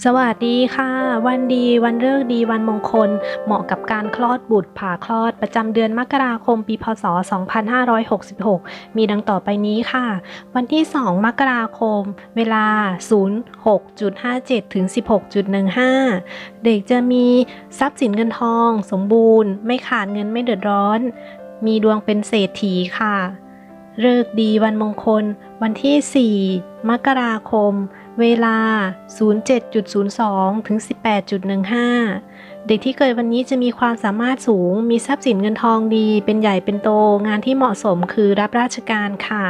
สวัสดีค่ะ วันดีวันฤกษ์ดีวันมงคล เหมาะกับการคลอดบุตรผ่าคลอดประจำเดือนมกราคมปีพศ 2566 มีดังต่อไปนี้ค่ะ วันที่ 2 มกราคม เวลา 06.57 ถึง 16.15 เด็กจะมีทรัพย์สินเงินทอง สมบูรณ์ ไม่ขาดเงินไม่เดือดร้อน มีดวงเป็นเศรษฐีค่ะ เลิกษ์ดีวันมงคล วันที่ 4 มกราคม เวลา 07.02 ถึง 18.15 เด็กที่เกิดวันนี้จะมีความสามารถสูง มีทรัพย์สินเงินทองดี เป็นใหญ่เป็นโต งานที่เหมาะสมคือรับราชการค่ะ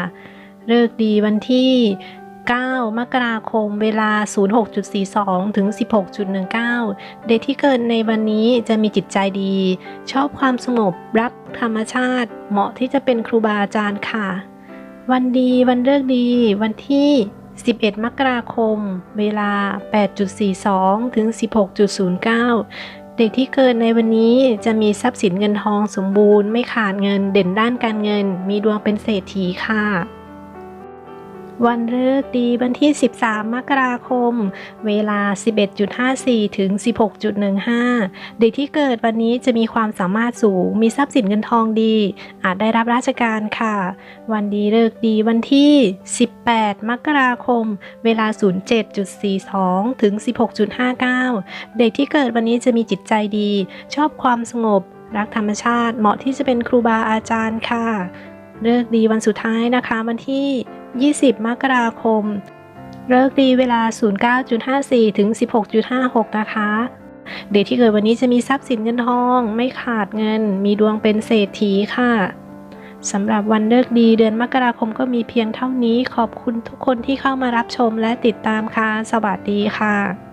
เลิกษ์ดีวันที่ 9 มกราคม เวลา 06.42 ถึง 16.19 เด็กที่เกิดในวันนี้จะมีจิตใจดี ชอบความสงบ รักธรรมชาติ เหมาะที่จะเป็นครูบาอาจารย์ค่ะ วันดีวันเลิกดี วันที่ 11 มกราคม เวลา 8.42 ถึง 16.09เด็กที่เกิดในวันนี้จะมีทรัพย์สินเงินทองสมบูรณ์ไม่ขาดเงินเด่นด้านการเงิน มีดวงเป็นเศรษฐีค่ะ วันเลิกษ์ดีวันที่ 13 มกราคม เวลา 11.54 ถึง 16.15 เด็กที่เกิดวันนี้จะมีความสามารถสูง มีทรัพย์สินเงินทองดี อาจได้รับราชการค่ะ วันดีเลิกษ์ดีวันที่ 18 มกราคม เวลา 07.42 ถึง 16.59 เด็กที่เกิดวันนี้จะมีจิตใจดี ชอบความสงบ รักธรรมชาติ เหมาะที่จะเป็นครูบาอาจารย์ค่ะ เลิกดีวันสุดท้ายนะคะวันที่ 20 มกราคม เลิกดีเวลา 09.54 ถึง 16.56 นะคะ เด็กที่เกิดวันนี้จะมีทรัพย์สินเงินทอง ไม่ขาดเงิน มีดวงเป็นเศรษฐีค่ะสำหรับวันเลิกดีเดือนมกราคมก็มีเพียงเท่านี้ ขอบคุณทุกคนที่เข้ามารับชมและติดตามค่ะ สวัสดีค่ะ